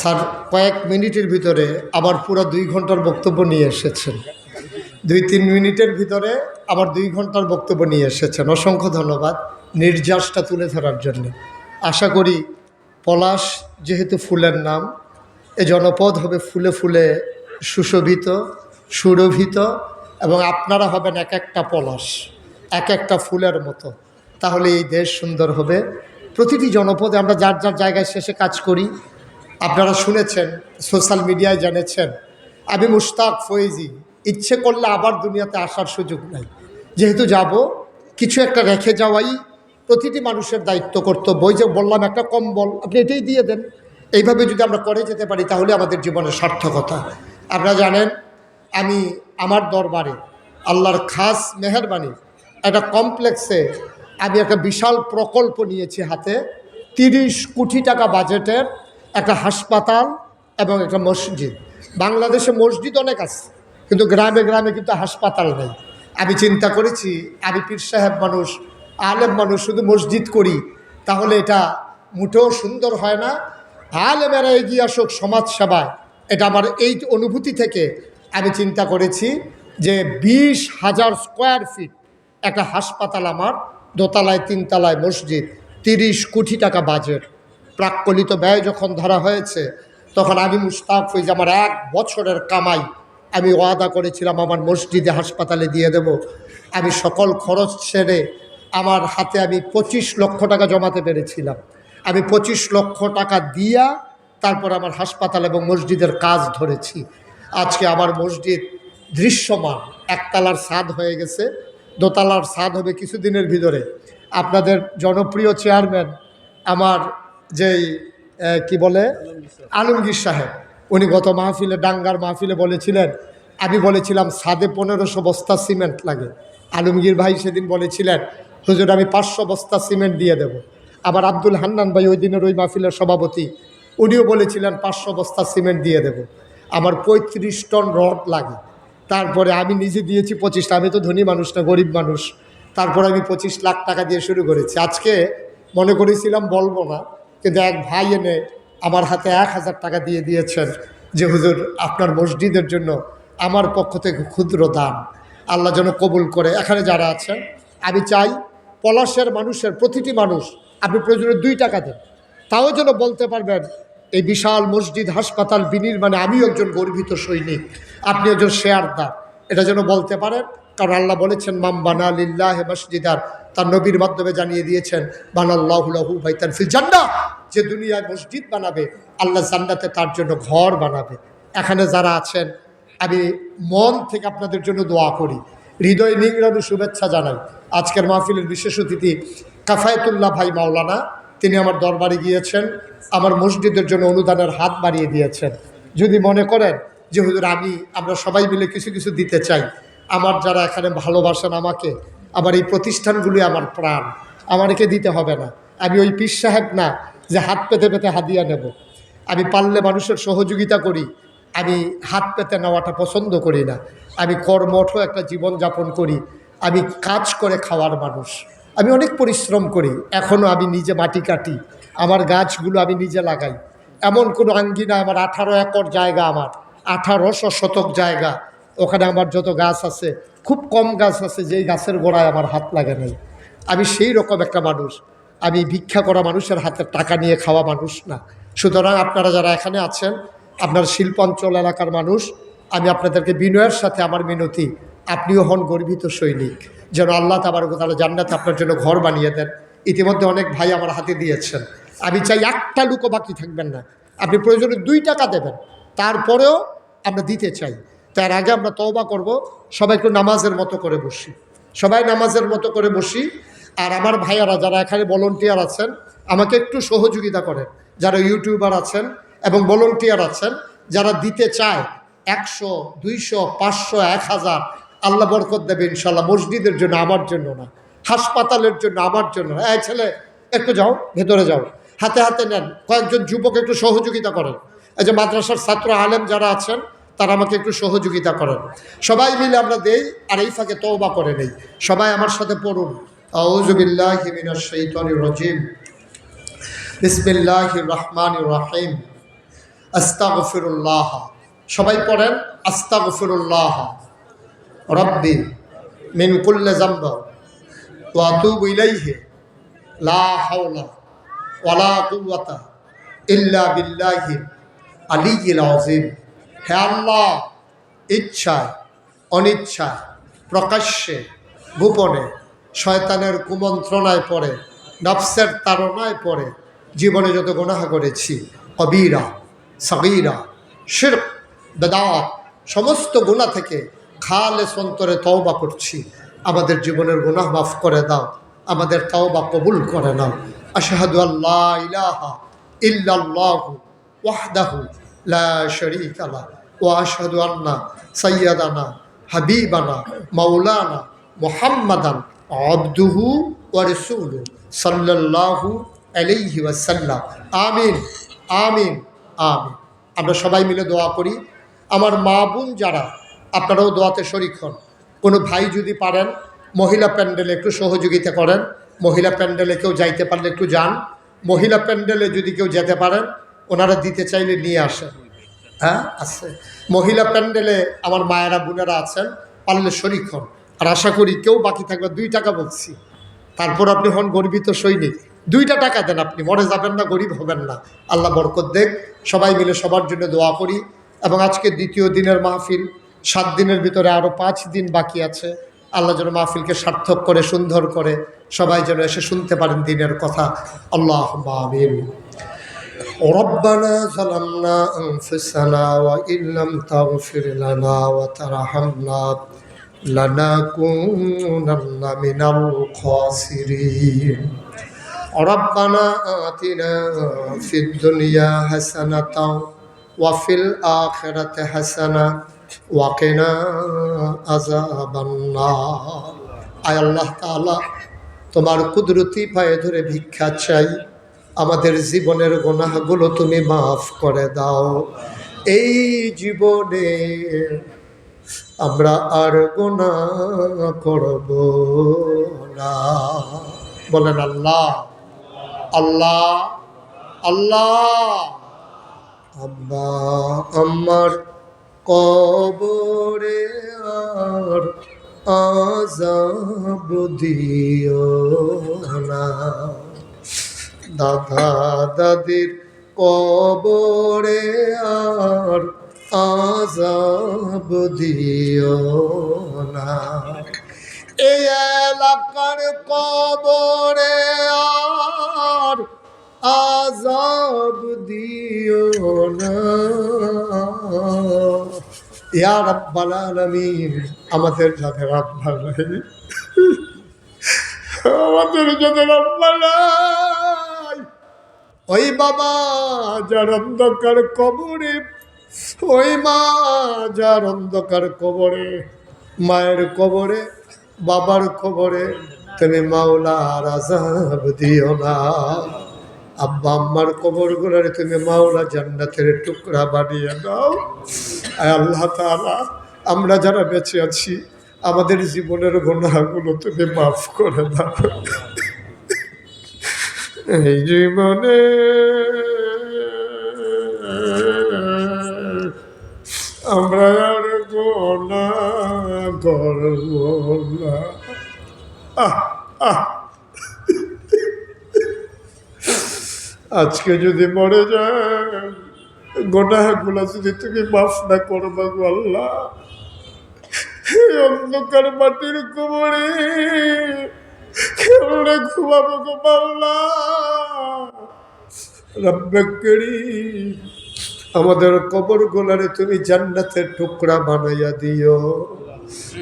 Sir, কয়েক মিনিটের ভিতরে আবার পুরো দুই ঘণ্টার বক্তব্য নিয়ে এসেছেন। দুই, তিন মিনিটের ভিতরে আবার দুই ঘণ্টার বক্তব্য নিয়ে এসেছেন। অসংখ্য ধন্যবাদ নির্যাসটা তুলে ধরার জন্য। আশা করি পলাশ যেহেতু ফুলের নাম, এ জনপদ হবে ফুলে ফুলে সুশোভিত, সুরভিত এবং আপনারা হবেন এক একটা পলাশ, এক একটা ফুলের মতো। তাহলে এই দেশ সুন্দর হবে। প্রতিটি জনপদে আমরা যার যার জায়গায় শেষে কাজ করি আপনারা শুনেছেন, সোশ্যাল মিডিয়ায় জেনেছেন, আমি মুশতাক ফয়েজি ইচ্ছে করলে আবার দুনিয়াতে আসার সুযোগ নাই। যেহেতু যাব, কিছু একটা রেখে যাওয়াই প্রতিটি মানুষের দায়িত্ব, কর্তব্য। ওই যে বললাম, একটা কম্বল, আপনি এটাই দিয়ে দেন। এইভাবে যদি আমরা করে যেতে পারি, তাহলে আমাদের জীবনের সার্থকতা। আপনারা জানেন, আমি আমার দরবারে আল্লাহর খাস মেহরবানি, একটা কমপ্লেক্সে আমি একটা বিশাল প্রকল্প নিয়েছি হাতে। তিরিশ কোটি টাকা বাজেটের একটা হাসপাতাল এবং একটা মসজিদ। বাংলাদেশে মসজিদ অনেক আছে, কিন্তু গ্রামে গ্রামে কিন্তু হাসপাতাল নেই। আমি চিন্তা করেছি, আমি পীর সাহেব মানুষ, আলেম মানুষ, শুধু মসজিদ করি, তাহলে এটা মোটেও সুন্দর হয় না। আলেমেরা এগিয়ে আসুক সমাজ সেবায়, এটা আমার এই অনুভূতি থেকে আমি চিন্তা করেছি যে বিশ হাজার স্কোয়ার ফিট একটা হাসপাতাল আমার, দোতলায়, তিনতলায় মসজিদ, তিরিশ কোটি টাকা বাজেট। প্রাক্কলিত ব্যয় যখন ধরা হয়েছে, তখন আমি মুস্তাক যে আমার এক বছরের কামাই আমি ওয়াদা করেছিলাম আমার মসজিদে হাসপাতালে দিয়ে দেব। আমি সকল খরচ ছেড়ে আমার হাতে আমি পঁচিশ লক্ষ টাকা জমাতে পেরেছিলাম। আমি পঁচিশ লক্ষ টাকা দিয়া তারপর আমার হাসপাতাল এবং মসজিদের কাজ ধরেছি। আজকে আমার মসজিদ দৃশ্যমান, একতলার স্বাদ হয়ে গেছে। দোতলার স্বাদ হবে কিছুদিনের ভিতরে। আপনাদের জনপ্রিয় চেয়ারম্যান আমার যেই কি বলে? আলমগীর সাহেব। উনি গত মাহফিলে, ডাঙ্গার মাহফিলে বলেছিলেন, আমি বলেছিলাম সাদে পনেরোশো বস্তা সিমেন্ট লাগে। আলমগীর ভাই সেদিন বলেছিলেন, হুজুর, আমি পাঁচশো বস্তা সিমেন্ট দিয়ে দেব। আবার আব্দুল হান্নান ভাই ওই দিনের ওই মাহফিলের সভাপতি, উনিও বলেছিলেন, পাঁচশো বস্তা সিমেন্ট দিয়ে দেব। আমার পঁয়ত্রিশ টন রড লাগে। তারপরে আমি নিজে দিয়েছি পঁচিশটা আমি তো ধনী মানুষ না, গরিব মানুষ। তারপরে আমি পঁচিশ লাখ টাকা দিয়ে শুরু করেছি। আজকে মনে করেছিলাম বলব না কিন্তু এক ভাই এনে আমার হাতে এক হাজার টাকা দিয়ে দিয়েছেন যে, হুজুর, আপনার মসজিদের জন্য আমার পক্ষ থেকে ক্ষুদ্র দান। আল্লাহ যেন কবুল করে। এখানে যারা আছেন, আমি চাই পলাশের মানুষের প্রতিটি মানুষ আপনি প্রয়োজনে দুই টাকা দেন। তাও যেন বলতে পারবেন, এই বিশাল মসজিদ হাসপাতাল বিনির্মাণে আমিও একজন গর্বিত সৈনিক। আপনি একজন শেয়ারদার। এটা যেন বলতে পারেন, কারণ আল্লাহ বলেছেন মাম্বানা লিল্লাহ মসজিদার তার নবীর মাধ্যমে জানিয়ে দিয়েছেন বানাল্লাহুলাহু ভাইতান ফিল জান্না যে দুনিয়ায় মসজিদ বানাবে, আল্লাহ জান্নাতে তার জন্য ঘর বানাবে। এখানে যারা আছেন, আমি মন থেকে আপনাদের জন্য দোয়া করি। হৃদয় নিংড়ানো শুভেচ্ছা জানাই। আজকের মাহফিলের বিশেষ অতিথি কাফায়তুল্লাহ ভাই মাওলানা, তিনি আমার দরবারে গিয়েছেন, আমার মসজিদের জন্য অনুদানের হাত বাড়িয়ে দিয়েছেন। যদি মনে করেন যে, হুজুর, আমি, আমরা সবাই মিলে কিছু কিছু দিতে চাই। আমার যারা এখানে ভালোবাসেন আমাকে আমার এই প্রতিষ্ঠানগুলি আমার প্রাণ। আমাকে দিতে হবে না। আমি ওই পীর সাহেব না যে হাত পেতে পেতে হাদিয়া নেব। আমি পারলে মানুষের সহযোগিতা করি। আমি হাত পেতে নেওয়াটা পছন্দ করি না। আমি কর্মঠ একটা জীবন যাপন করি। আমি কাজ করে খাওয়ার মানুষ। আমি অনেক পরিশ্রম করি। এখনও আমি নিজে মাটি কাটি। আমার গাছগুলো আমি নিজে লাগাই। এমন কোনো আঙ্গিনা আমার আঠারো একর জায়গা আমার। আঠারোশো শতক জায়গা। ওখানে আমার যত গাছ আছে খুব কম গাছ আছে যেই গাছের গোড়ায় আমার হাত লাগে নাই। আমি সেই রকম একটা মানুষ। আমি ভিক্ষা করা মানুষের হাতে টাকা নিয়ে খাওয়া মানুষ না। সুতরাং আপনারা যারা এখানে আছেন, আপনার শিল্পাঞ্চল এলাকার মানুষ, আমি আপনাদেরকে বিনয়ের সাথে আমার মিনতি, আপনিও হন গর্বিত সৈনিক। যেন আল্লাহ তাবার তারা জান্নাতে আপনার জন্য ঘর বানিয়ে দেন। ইতিমধ্যে অনেক ভাই আমার হাতে দিয়েছেন। আমি চাই একটা লুকো বাকি থাকবেন না। আপনি প্রয়োজনে দুই টাকা দেবেন। তারপরেও আমরা দিতে চাই। তার আগে আমরা তওবা করব, সবাই একটু নামাজের মতো করে বসি। সবাই নামাজের মতো করে বসি। আর আমার ভাইয়ারা যারা এখানে ভলন্টিয়ার আছেন, আমাকে একটু সহযোগিতা করেন। যারা ইউটিউবার আছেন এবং ভলন্টিয়ার আছেন, যারা দিতে চায় একশো, দুইশো, পাঁচশো, এক হাজার, আল্লাহ বরকত দেবে ইনশাল্লাহ মসজিদের জন্য, আমার জন্য না। হাসপাতালের জন্য, আমার জন্য না। এই ছেলে, একটু যাও, ভেতরে যাও। হাতে হাতে নেন। কয়েকজন যুবক একটু সহযোগিতা করেন। এই যে মাদ্রাসার ছাত্র আলেম যারা আছেন তারা আমাকে একটু সহযোগিতা করেন। সবাই মিলে আমরা দেই, আর এই ফাঁকে তওবা করে নেই। সবাই আমার সাথে পড়ুন। আউজুবিল্লাহ রাজিম। বিসমিল্লাহির রহমানির রহিম। আস্তাগফিরুল্লাহ। সবাই পড়েন, আস্তাগফিরুল্লাহ। রব্বি মিন কুল্লে জাম্বা ওয়া আতুবু ইলাইহি। লা হাওলা ওয়ালা ইল্লা বিল্লাহি আলিয়্যিল আযীম। হে আল্লাহ, ইচ্ছায়, অনিচ্ছায়, প্রকাশ্যে, গোপনে, শয়তানের কুমন্ত্রণায় পড়ে, নফসের তাড়নায় পড়ে, জীবনে যত গুনাহ করেছি অবিরা সগীরা শির বেদাত, সমস্ত গুণা থেকে খালে সন্তরে তওবা করছি। আমাদের জীবনের গুনাহ মাফ করে দাও, আমাদের তওবা কবুল করে নাও। আশহাদু আল্লাহ ইলাহা ইল্লাল্লাহু ওয়াহদাহু লা মুহাম্মাদান আমিন আমিন আমিন। আমরা সবাই মিলে দোয়া করি। আমার মা বোন যারা, আপনারাও দোয়াতে শরিক হন। কোনো ভাই যদি পারেন, মহিলা প্যান্ডেলে একটু সহযোগিতা করেন। মহিলা প্যান্ডেলে কেউ যাইতে পারলে একটু যান। মহিলা প্যান্ডেলে যদি কেউ যেতে পারেন ওনারা দিতে চাইলে নিয়ে আসেন। হ্যাঁ আছে। মহিলা প্যান্ডেলে আমার মায়েরা, বোনেরা আছেন, পারলে শরিক হন। আর আশা করি কেউ বাকি থাকবে দুই টাকা বলছি। তারপর আপনি হন গর্বিত সৈনিক। দুইটা টাকা দেন আপনি, মরে যাবেন না, গরিব হবেন না। আল্লাহ বরকত দেখ। সবাই মিলে সবার জন্য দোয়া করি। এবং আজকে দ্বিতীয় দিনের মাহফিল, সাত দিনের ভিতরে আরও পাঁচ দিন বাকি আছে। আল্লাহ যেন মাহফিলকে সার্থক করে, সুন্দর করে সবাই যেন এসে শুনতে পারেন দিনের কথা। আল্লাহ আমিন। ربنا ظلمنا أنفسنا وإن لم تغفر لنا وترحمنا لنكونن من الخاسرين ربنا آتنا في الدنيا حسنة وفي الآخرة حسنة وقنا عذاب النار আয় আল্লাহ তাআলা তোমার কুদরতি পায়ে ধরে ভিক্ষা চাই আমাদের জীবনের গোনাগুলো তুমি মাফ করে দাও। এই জীবনে আমরা আর গোনা করব না। বলেন আল্লাহ। আল্লাহ। আল্লাহ। আব্বা আমার কবরে আর আজাব দিও না। দাদা দাদির কবরে আর আজাব দিও না। এই এলাকার কবরে আর আজাব দিও না। ইয়া রাব্বাল আমাদের যাদের আব্বাল নাই আমাদের যাদের আব্বাল নাই ওই বাবা যার অন্ধকার কবরে, ওই মা যার অন্ধকার কবরে, মায়ের কবরে, বাবার কবরে, তুমি মাওলার আজাব দিও না। আব্বা আম্মার কবর গুলারে তুমি মাওলা জান্নাতের টুকরা বানিয়ে দাও। আল্লাহ তাআলা, আমরা যারা বেঁচে আছি, আমাদের জীবনের গুণাগুলো তুমি মাফ করে দাও। এই জীবনে আমরা আর গোনা করব না। আজকে যদি মরে যায় গোনাগুলো যদি তুমি মাফ না করবা গো আল্লাহ অন্ধকার মাটির কোমরে কেমনে ঘুমাবো গো আমাদের কবর গোলারে তুমি জান্নাতের টুকরা বানাইয়া দিও।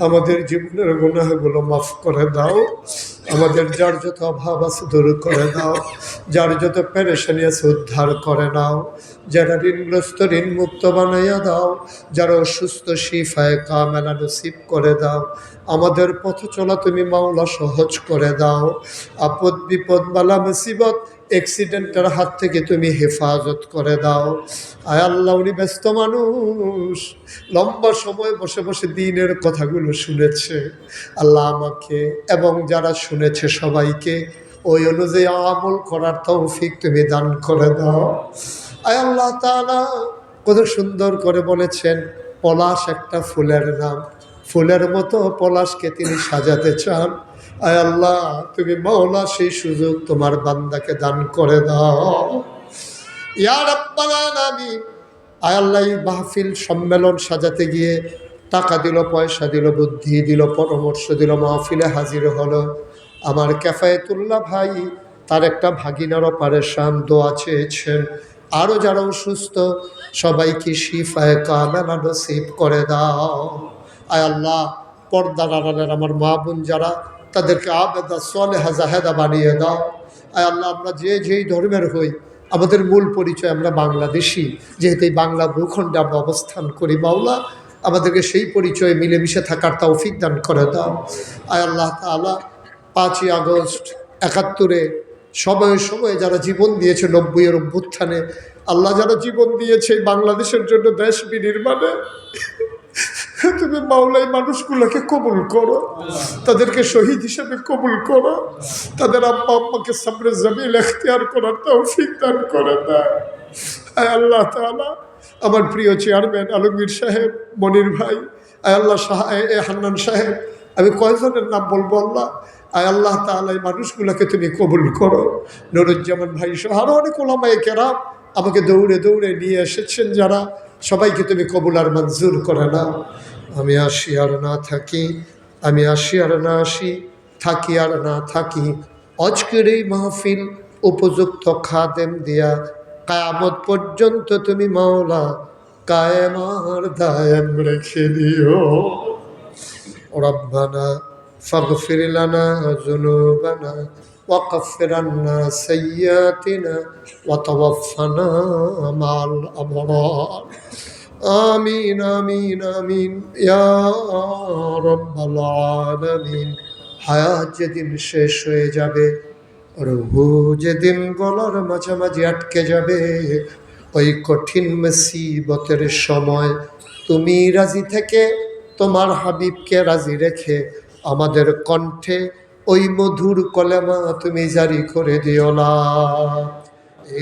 আমাদের জীবনের গুনাহগুলো মাফ করে দাও। আমাদের যার যত অভাব আছে দূর করে দাও। যার যত পেরেশানি আছে উদ্ধার করে নাও। যারা ঋণগ্রস্ত ঋণ মুক্ত বানাইয়া দাও। যারা অসুস্থ, শিফায়, কামেলা নসিব করে দাও। আমাদের পথ চলা তুমি মাওলা সহজ করে দাও। আপদ বিপদ বালা মুসিবত অ্যাক্সিডেন্টের হাত থেকে তুমি হেফাজত করে দাও। আয় আল্লাহ, উনি ব্যস্ত মানুষ। লম্বা সময় বসে বসে দিনের কথাগুলো শুনেছে। আল্লাহ আমাকে এবং যারা শুনেছে সবাইকে ওই অনুযায়ী আমল করার তৌফিক তুমি দান করে দাও। আয় আল্লাহ তাআলা, কত সুন্দর করে বলেছেন, পলাশ একটা ফুলের নাম। ফুলের মতো পলাশকে তিনি সাজাতে চান। আয় আল্লাহ, তুমি মৌলা সেই সুযোগ তোমার বান্দাকে দান করে দাও। ইয়ার আয় আল্লাহ মাহফিল সম্মেলন সাজাতে গিয়ে টাকা দিল, পয়সা দিল, বুদ্ধি দিল, পরামর্শ দিল, মাহফিলে হাজির হলো। আমার ক্যাফায়েতুল্লাহ ভাই, তার একটা ভাগিনার অপারেশন দোয়া চেয়েছেন। আরও যারা অসুস্থ, সবাইকে শিফায় কামেলা নসিব করে দাও। আয় আল্লাহ, পর্দার আড়ালের আমার মা বোন যারা তাদেরকে আবেদা, সলেহা, জাহেদা বানিয়ে দাও। আয় আল্লাহ, আমরা যে যেই ধর্মের হই, আমাদের মূল পরিচয় আমরা বাংলাদেশি। যেহেতু এই বাংলা ভূখণ্ডে আমরা অবস্থান করি, মাওলা, আমাদেরকে সেই পরিচয়ে মিলেমিশে থাকার তৌফিক দান করে দাও। আয় আল্লাহ তালা পাঁচই আগস্ট একাত্তরে সময়ে সময়ে যারা জীবন দিয়েছে নব্বইয়ের অভ্যুত্থানে, আল্লাহ যারা জীবন দিয়েছে বাংলাদেশের জন্য দেশ বিনির্মাণে তুমি মাওলাই মানুষগুলোকে কবুল করো, তাদেরকে শহীদ হিসেবে কবুল করো, তাদের আম্মা আম্মাকে সামনে জমিল এখতিয়ার করার তৌফিক দান করে দেয় আল্লাহ তাআলা, আমার প্রিয় চেয়ারম্যান আলমগীর সাহেব, মনির ভাই, আয় আল্লাহ শাহ এ হান্নান সাহেব, আমি কয়জনের নাম বলব আল্লাহ? আয় আল্লাহ তাআলা, এই মানুষগুলোকে তুমি কবুল করো। নুরুজ্জামান ভাই সহ আরও অনেক ওলামায় কেরাম আমাকে দৌড়ে দৌড়ে নিয়ে এসেছেন যারা। সবাইকে তুমি কবুল আর মঞ্জুর করে না আমি আসি আর না থাকি আমি আসি আর না আসি থাকি আর না থাকি আজকের এই মাহফিল উপযুক্ত খাদেম দিয়া কায়ামত পর্যন্ত তুমি মাওলা কায়েম আর দায়াম রেখে দিও ربنا فاغفر لنا ذنوبنا وكفر عنا سيئاتنا وتوفنا مع الأبرار آمين آمين آمين يا رب العالمين হায়াত যেদিন শেষ হয়ে যাবে রহু যেদিন গলার মাঝামাঝি আটকে যাবে ওই কঠিন মুসিবতের সময় তুমি রাজি থেকে তোমার হাবিবকে রাজি রেখে আমাদের কণ্ঠে ওই মধুর কলেমা তুমি জারি করে দিও না।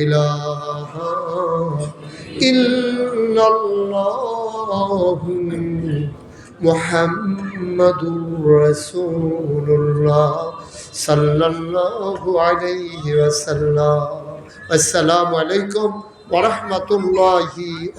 ইলাহা ইল্লাল্লাহু সাল্লাল্লাহু আসসালামু আলাইকুম ওয়া